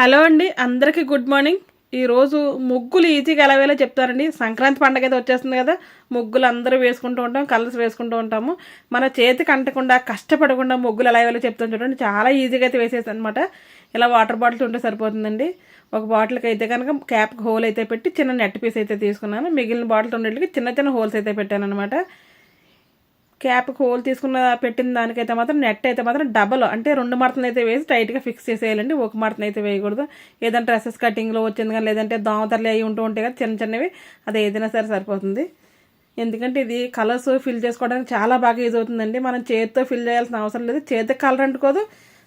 Hello అండి అందరికీ good morning. ఈరోజు ముగ్గులు ఈజీగా ఎలా వేయాలో చెప్తారండి. సంక్రాంతి పండగ అయితే వచ్చేస్తుంది కదా ముగ్గులు అందరూ వేసుకుంటూ ఉంటాం కలర్స్ వేసుకుంటూ ఉంటాము. మన చేతికి అంటకుండా కష్టపడకుండా ముగ్గులు ఎలా వేయాలో చెప్తాను చూడండి. చాలా ఈజీగా అయితే వేసేసి అనమాట ఇలా వాటర్ బాటిల్స్ ఉంటే సరిపోతుందండి. ఒక బాటిల్కి అయితే కనుక క్యాప్కి హోల్ అయితే పెట్టి చిన్న నెట్ పీస్ అయితే తీసుకున్నాను. మిగిలిన బాటిల్ ఉండేటికి చిన్న చిన్న హోల్స్ అయితే పెట్టాను అనమాట క్యాప్ హోల్ తీసుకున్న పెట్టిన దానికైతే మాత్రం నెట్ అయితే మాత్రం డబల్. అంటే రెండు మడతలు అయితే వేసి టైట్గా ఫిక్స్ చేసేయాలండి. ఒక మడతను అయితే వేయకూడదు. ఏదైనా డ్రెస్సెస్ కటింగ్లో వచ్చింది కానీ లేదంటే దోమతరలు అవి ఉంటూ ఉంటాయి కదా చిన్న చిన్నవి అది ఏదైనా సరే సరిపోతుంది. ఎందుకంటే ఇది కలర్స్ ఫిల్ చేసుకోవడానికి చాలా బాగా యూజ్ అవుతుందండి. మనం చేతితో ఫిల్ చేయాల్సిన అవసరం లేదు. చేతికి కలర్ అంటుకోదు.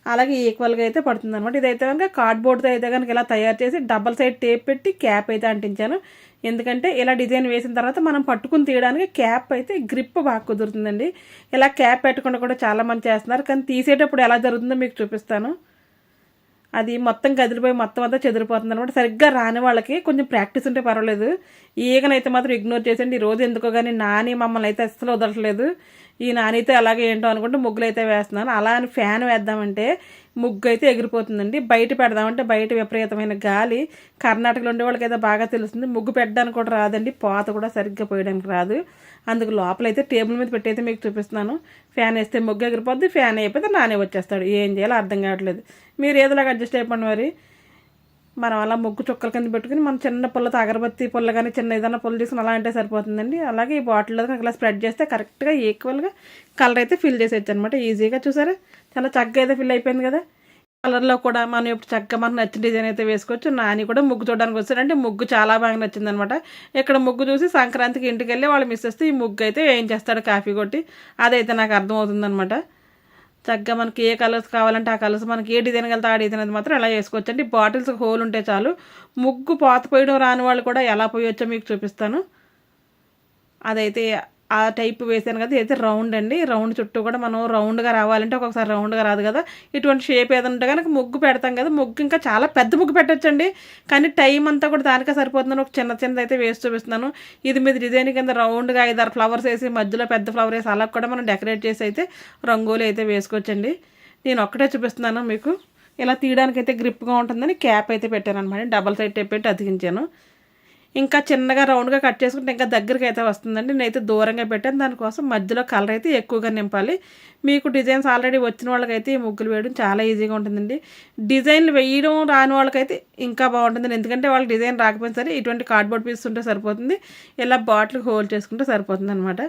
అలాగే ఈక్వల్గా అయితే పడుతుంది అనమాట ఇదైతే కనుక కార్డ్బోర్డ్తో అయితే కనుక ఇలా తయారు చేసి డబల్ సైడ్ టేప్ పెట్టి క్యాప్ అయితే అంటించాను. ఎందుకంటే ఇలా డిజైన్ వేసిన తర్వాత మనం పట్టుకుని తీయడానికి క్యాప్ అయితే గ్రిప్ బాగా కుదురుతుందండి. ఇలా క్యాప్ పెట్టకుండా కూడా చాలామంది చేస్తున్నారు. కానీ తీసేటప్పుడు ఎలా జరుగుతుందో మీకు చూపిస్తాను. అది మొత్తం కదిలిపోయి మొత్తం అంతా చెదిరిపోతుంది అనమాట సరిగ్గా రాని వాళ్ళకి కొంచెం ప్రాక్టీస్ ఉంటే పర్వాలేదు. ఈగనైతే మాత్రం ఇగ్నోర్ చేసండి ఈ రోజు ఎందుకో కానీ నాని మమ్మల్ని అయితే అస్సలు వదలట్లేదు. ఈ నానితో అలాగే ఏంటో అనుకుంటే ముగ్గులు అయితే వేస్తున్నాను. అలా అని ఫ్యాన్ వేద్దామంటే ముగ్గు అయితే ఎగిరిపోతుందండి. బయట పెడదామంటే బయట విపరీతమైన గాలి. కర్ణాటకలో ఉండే వాళ్ళకైతే బాగా తెలుస్తుంది. ముగ్గు పెట్టడానికి కూడా రాదండి. పోత కూడా సరిగ్గా పోయడానికి రాదు. అందుకు లోపలైతే టేబుల్ మీద పెట్టి అయితే మీకు చూపిస్తున్నాను. ఫ్యాన్ వేస్తే ముగ్గు ఎగిరిపోద్ది ఫ్యాన్ అయిపోతే నానే వచ్చేస్తాడు. ఏం చేయాలో అర్థం కావట్లేదు. మీరు ఏదోలాగా అడ్జస్ట్ అయిపోండి మరి. మనం అలా ముగ్గు చుక్కల కింద పెట్టుకుని మనం చిన్న పుల్లతో అగరబత్తి పుల్ల కానీ చిన్న ఏదైనా పుల్ల తీసుకుని అలా అంటే సరిపోతుందండి. అలాగే ఈ బాటిల్లో అలా స్ప్రెడ్ చేస్తే కరెక్ట్గా ఈక్వల్గా కలర్ అయితే ఫిల్ చేసేయచ్చు అనమాట ఈజీగా చూసారా? చాలా చక్కగా అయితే ఫిల్ అయిపోయింది కదా. కలర్లో కూడా మనం ఇప్పుడు చక్కగా మనకు నచ్చిన డిజైన్ అయితే వేసుకోవచ్చు. నాని కూడా ముగ్గు చూడడానికి వచ్చారంటే ముగ్గు చాలా బాగా నచ్చింది అనమాట ఇక్కడ ముగ్గు చూసి సంక్రాంతికి ఇంటికి వెళ్ళి వాళ్ళు మిస్ వస్తే ఈ ముగ్గు అయితే వేయించేస్తాడు కాఫీ కొట్టి. అదైతే నాకు అర్థమవుతుంది అనమాట చక్కగా మనకి ఏ కలర్స్ కావాలంటే ఆ కలర్స్ మనకి ఏ డిజైన్ కలితే ఆ డిజైన్ అది మాత్రం ఎలా చేసుకోవచ్చు అంటే బాటిల్స్ హోల్ ఉంటే చాలు. ముగ్గు పోత పోయడం రాని వాళ్ళు కూడా ఎలా పోయొచ్చో మీకు చూపిస్తాను. అదైతే ఆ టైప్ వేసాను కదా అయితే రౌండ్ అండి. రౌండ్ చుట్టూ కూడా మనం రౌండ్గా రావాలంటే ఒక్కొక్కసారి రౌండ్గా రాదు కదా. ఇటువంటి షేప్ ఏదంటే కనుక ముగ్గు పెడతాం కదా. ముగ్గు ఇంకా చాలా పెద్ద ముగ్గు పెట్టచ్చండి. కానీ టైం అంతా కూడా దానికే సరిపోతుందని ఒక చిన్న చిన్నది అయితే వేసి చూపిస్తున్నాను. ఇది మీద డిజైన్ కింద రౌండ్గా ఐదారు ఫ్లవర్స్ వేసి మధ్యలో పెద్ద ఫ్లవర్ వేసి అలా కూడా మనం డెకరేట్ చేసి అయితే రంగోలి అయితే వేసుకోవచ్చండి. నేను ఒక్కటే చూపిస్తున్నాను మీకు. ఇలా తీయడానికి అయితే గ్రిప్గా ఉంటుందని క్యాప్ అయితే పెట్టాను అనమాట డబల్ సైడ్ టైప్ పెట్టి అతికించాను. ఇంకా చిన్నగా రౌండ్గా కట్ చేసుకుంటే ఇంకా దగ్గరికి అయితే వస్తుందండి. నేనైతే దూరంగా పెట్టాను. దానికోసం మధ్యలో కలర్ అయితే ఎక్కువగా నింపాలి. మీకు డిజైన్స్ ఆల్రెడీ వచ్చిన వాళ్ళకైతే ఈ ముగ్గులు వేయడం చాలా ఈజీగా ఉంటుందండి. డిజైన్లు వేయడం రాని వాళ్ళకైతే ఇంకా బాగుంటుంది ఎందుకంటే వాళ్ళకి డిజైన్ రాకపోయినా సరే ఇటువంటి కార్డ్బోర్డ్ పీస్ ఉంటే సరిపోతుంది. ఇలా బాటిల్కి హోల్డ్ చేసుకుంటే సరిపోతుంది అనమాట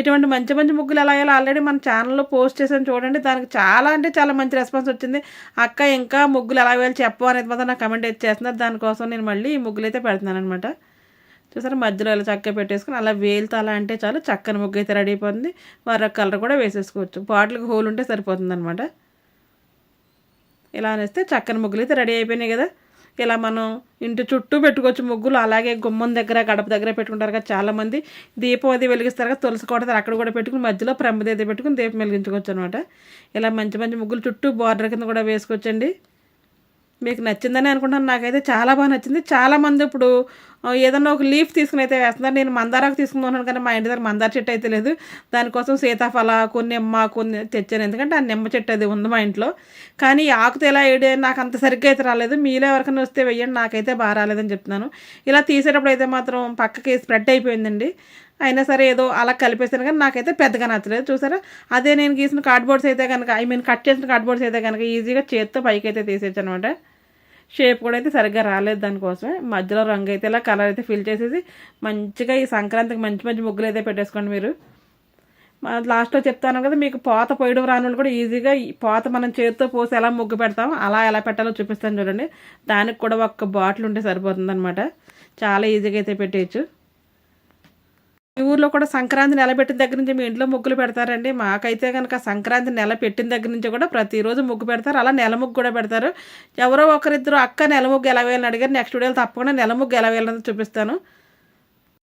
ఇటువంటి మంచి మంచి ముగ్గులు ఎలా వేయాలో ఆల్రెడీ మన ఛానల్లో పోస్ట్ చేసాను చూడండి. దానికి చాలా అంటే చాలా మంచి రెస్పాన్స్ వచ్చింది. అక్క ఇంకా ముగ్గులు ఎలా వేయాలి చెప్పు అనేది మాత్రం నాకు కమెంట్ చేస్తున్నారు. దానికోసం నేను మళ్ళీ ఈ ముగ్గులు అయితే పెడుతున్నాను అనమాట చూసారా? మధ్యలో ఇలా చక్కగా పెట్టేసుకుని అలా వేలుతో అలా అంటే చాలు చక్కని ముగ్గు అయితే రెడీ అయిపోతుంది. మరొక కలర్ కూడా వేసేసుకోవచ్చు. బాటిల్కి హోల్ ఉంటే సరిపోతుంది అనమాట ఇలా అనేస్తే చక్కని ముగ్గులు అయితే రెడీ అయిపోయినాయి కదా. ఇలా మనం ఇంటి చుట్టూ పెట్టుకోవచ్చు ముగ్గులు. అలాగే గుమ్మం దగ్గర గడప దగ్గర పెట్టుకుంటారు కదా చాలామంది. దీపం అది వెలిగిస్తారు కదా తులసి కొడతారు అక్కడ కూడా పెట్టుకుని మధ్యలో ప్రమిది అయితే పెట్టుకుని దీపం వెలిగించుకోవచ్చు అనమాట ఇలా మంచి మంచి ముగ్గులు చుట్టూ బార్డర్ కింద కూడా వేసుకోవచ్చండి. మీకు నచ్చిందని అనుకుంటాను నాకైతే చాలా బాగా నచ్చింది. చాలామంది ఇప్పుడు ఏదన్నా ఒక లీఫ్ తీసుకుని అయితే వేస్తున్నారు. నేను మందారాకు తీసుకున్నాను కానీ మా ఇంటి దగ్గర మందార చెట్టు అయితే లేదు. దానికోసం సీతాఫల కొన్ని నిమ్మ కొన్ని తెచ్చాను. ఎందుకంటే ఆ నిమ్మ చెట్టు అది ఉంది మా ఇంట్లో. కానీ ఈ ఆకుతో ఎలా వేయడే నాకు అంత సరిగ్గా అయితే రాలేదు. మీలో ఎవరికైనా వస్తే వెయ్యండి నాకైతే బాగా రాలేదని చెప్తున్నాను. ఇలా తీసేటప్పుడు అయితే మాత్రం పక్కకి స్ప్రెడ్ అయిపోయిందండి. అయినా సరే ఏదో అలా కలిపేసాను కానీ నాకైతే పెద్దగా నచ్చలేదు. చూసారా? అదే నేను గీసిన కార్డ్బోర్డ్స్ అయితే కనుక ఐ మీన్ కట్ చేసిన కార్డ్బోర్డ్స్ అయితే కనుక ఈజీగా చేత్తో పైకి అయితే తీసేచ్చు అనమాట షేప్ కూడా అయితే సరిగ్గా రాలేదు దానికోసమే. మధ్యలో రంగు అయితే ఇలా కలర్ అయితే ఫిల్ చేసేసి మంచిగా ఈ సంక్రాంతికి మంచి మంచి ముగ్గులు అయితే పెట్టేసుకోండి మీరు. లాస్ట్లో చెప్తాను కదా మీకు పోత పోయడం రాని కూడా ఈజీగా ఈ పోత మనం చేతితో పోసి ఎలా ముగ్గు పెడతాం అలా ఎలా పెట్టాలో చూపిస్తాను చూడండి. దానికి కూడా ఒక్క బాటిల్ ఉంటే సరిపోతుంది అనమాట చాలా ఈజీగా అయితే పెట్టేయచ్చు. మీ ఊర్లో కూడా సంక్రాంతి నెల పెట్టిన దగ్గర నుంచి మీ ఇంట్లో ముగ్గులు పెడతారండి. మాకైతే కనుక సంక్రాంతి నెల పెట్టిన దగ్గర నుంచి కూడా ప్రతిరోజు ముగ్గు పెడతారు. అలా నెల ముగ్గు కూడా పెడతారు. ఎవరో ఒకరిద్దరు అక్క నెల ముగ్గు ఎలా వేయాలని అడిగారు. నెక్స్ట్ వీడియోలో తప్పకుండా నెల ముగ్గు ఎలా వేయాలని చూపిస్తాను.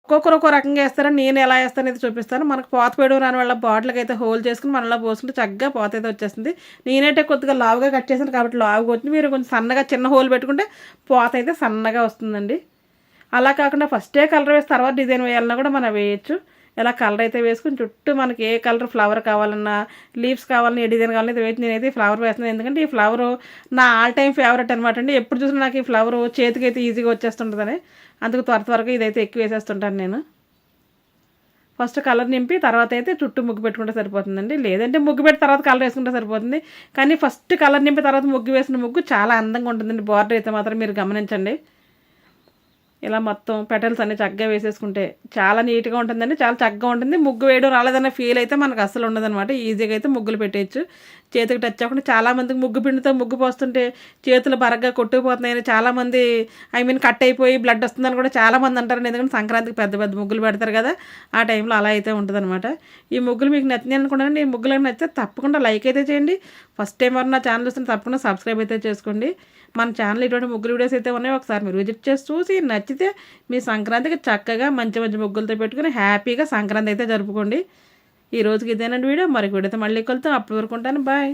ఒక్కొక్కరు ఒక్కో రకంగా వేస్తారని నేను ఎలా వేస్తాను అయితే చూపిస్తాను. మనకు పోత పెడు రాని వాళ్ళ బాటిల్కి అయితే హోల్ చేసుకుని మనలో పోసుకుంటే చక్కగా పోత అయితే వచ్చేస్తుంది. నేనైతే కొద్దిగా లావుగా కట్ చేశాను కాబట్టి లావుగా వచ్చింది. మీరు కొంచెం సన్నగా చిన్న హోల్ పెట్టుకుంటే పోత అయితే సన్నగా వస్తుందండి. అలా కాకుండా ఫస్టే కలర్ వేసి తర్వాత డిజైన్ వేయాలన్నా కూడా మనం వేయచ్చు. ఇలా కలర్ అయితే వేసుకుని చుట్టూ మనకి ఏ కలర్ ఫ్లవర్ కావాలన్నా లీవ్స్ కావాలన్నా ఏ డిజైన్ కావాలన్నా ఇది వేసి నేనైతే ఫ్లవర్ వేస్తున్నాను. ఎందుకంటే ఈ ఫ్లవర్ నా ఆల్ టైమ్ ఫేవరెట్ అనమాట అండి. ఎప్పుడు చూసినా నాకు ఈ ఫ్లవర్ చేతికి అయితే ఈజీగా వచ్చేస్తుంటుందని. అందుకు త్వర త్వరగా ఇదైతే ఎక్కువ వేసేస్తుంటాను నేను. ఫస్ట్ కలర్ నింపి తర్వాత అయితే చుట్టూ ముగ్గు పెట్టుకుంటే సరిపోతుందండి. లేదంటే ముగ్గు పెట్టి తర్వాత కలర్ వేసుకుంటే సరిపోతుంది. కానీ ఫస్ట్ కలర్ నింపి తర్వాత ముగ్గు వేసిన ముగ్గు చాలా అందంగా ఉంటుందండి. బార్డర్ అయితే మాత్రం మీరు గమనించండి. ఇలా మొత్తం పెటల్స్ అన్ని చక్కగా వేసేసుకుంటే చాలా నీట్గా ఉంటుందండి చాలా చక్కగా ఉంటుంది. ముగ్గు వేయడం రాలేదన్న ఫీల్ అయితే మనకు అస్సలు ఉండదన్నమాట. ఈజీగా అయితే ముగ్గులు పెట్టేయచ్చు. చేతికి టచ్ అవ్వకుండా చాలా మందికి ముగ్గు పిండితో ముగ్గు పోస్తుంటే చేతులు బరగ్గా కొట్టుకుపోతున్నాయని చాలామంది ఐ మీన్ కట్ అయిపోయి బ్లడ్ వస్తుందని కూడా చాలామంది అంటారండి. ఎందుకంటే సంక్రాంతికి పెద్ద పెద్ద ముగ్గులు పెడతారు కదా ఆ టైంలో అలా అయితే ఉంటుందన్నమాట. ఈ ముగ్గులు మీకు నచ్చినాయి అనుకుంటానండి ఈ ముగ్గులు నచ్చితే తప్పకుండా లైక్ అయితే చేయండి. ఫస్ట్ టైం వరకు నా ఛానల్ వస్తుంది తప్పకుండా సబ్స్క్రైబ్ అయితే చేసుకోండి. మన ఛానల్ ఇటువంటి ముగ్గులు వీడియోస్ అయితే ఉన్నాయి ఒకసారి మీరు విజిట్ చేసి చూసి నచ్చితే మీ సంక్రాంతికి చక్కగా మంచి మంచి ముగ్గులతో పెట్టుకుని హ్యాపీగా సంక్రాంతి అయితే జరుపుకోండి. ఈ రోజుకి ఇదేనండి వీడియో. మరి వీడియోతో మళ్ళీ కలుతాం అప్పటి వరకు ఉంటాను. బాయ్